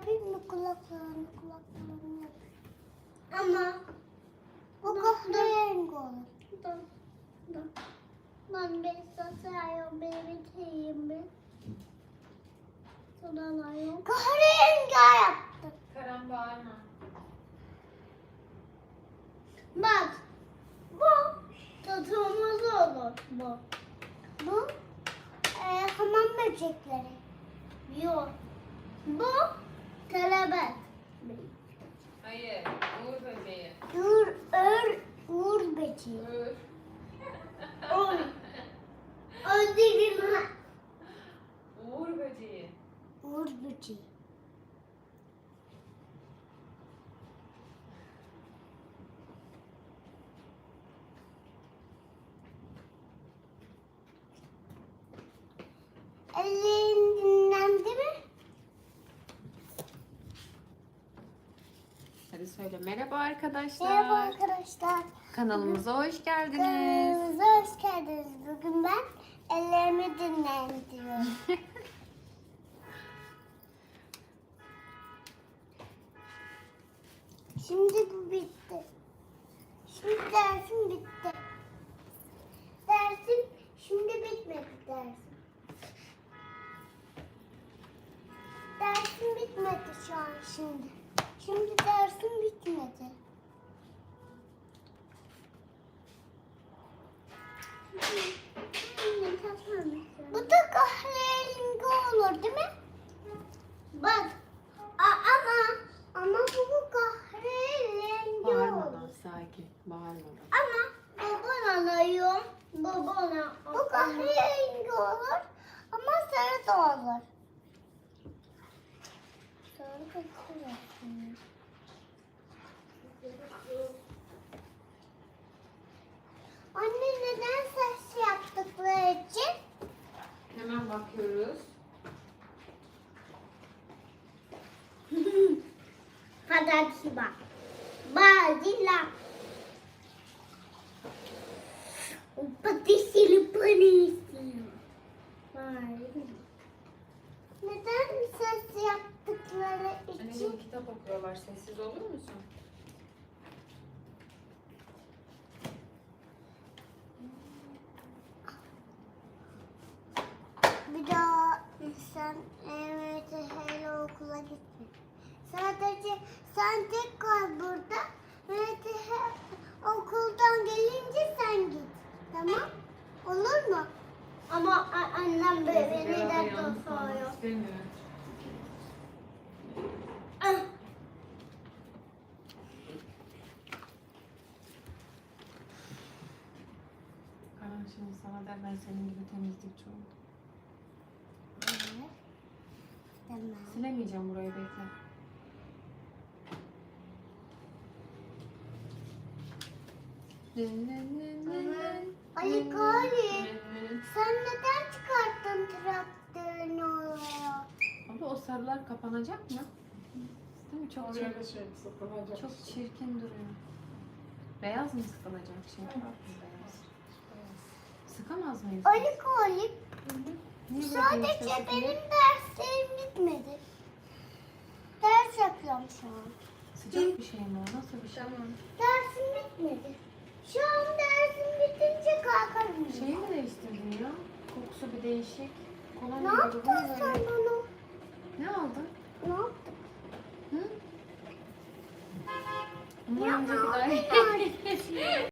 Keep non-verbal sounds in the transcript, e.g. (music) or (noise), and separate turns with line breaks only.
yapayım mı kulaklarını kulaklarını yapayım. Ama bu kahverengi olur.
Dur. Dur. Ben bir saçıyorum. Benim içeyim mi? Sulanıyorum.
Kahverengi yaptım.
Karan bağırma.
Bak. Bu tutulmaz olur bu.
Bu e, hamam böcekleri.
Yok. Bu kelebek.
Hayır. Uğur böceği.
Dur, ör, uğur böceği.
Uğur.
Öldürdüm ha.
Uğur böceği.
Uğur böceği. Ellerin dinlendi mi?
Hadi söyle. Merhaba arkadaşlar.
Merhaba arkadaşlar.
Kanalımıza hoş geldiniz.
Kanalımıza hoş geldiniz. Bugün ben ellerimi dinlendiriyorum. (laughs) Şimdi bu bitti. Şimdi dersim bitti. Dersim şimdi bitmedi dersim. Dersim bitmedi şu an şimdi. Şimdi dersim bitmedi. Bu da kahverengi olur değil mi?
Bak.
A- ama ama bu kahverengi olur.
Bağırmadan sakin. Bağırmadan.
Ama
Babana alıyorum. Babana.
bu kahverengi olur ama sarı da olur. Anne neden ses yaptıkları için?
Hemen bakıyoruz.
Hadi bak. Badila. Patisili panisili.
Neden için?
Anneciğim kitap okuyorlar. Sessiz olur musun?
Bir daha sen evet hele okula gitme. Sadece sen tek kal burada. Evet okuldan gelince sen git. Tamam? Olur mu?
Ama annem beni
da
neden
şimdi sana der ben senin gibi temizlikçi oldum.
Evet. Tamam.
Silemeyeceğim burayı bekle.
Ali Kali sen neden çıkarttın traktörünü oraya?
Abla o sarılar kapanacak mı? Değil mi? Çok çirkin,
şey
çok çirkin duruyor. Beyaz mı sıkılacak şimdi? Beyaz. Sıkamaz mıyız? Niye böyle
sadece benim derslerim bitmedi. Ders yapıyorum şu an.
Sıcak bir şey mi o? Nasıl bir şey?
Dersim bitmedi. Şu an dersim bitince kalkarım.
Şeyi mi değiştirdin ya? Kokusu bir değişik. Kolay
Ne
mı
yaptın sen
böyle?
bana?
Ne aldın?
Ne yaptın?
Hı? Ama
Ya? (laughs)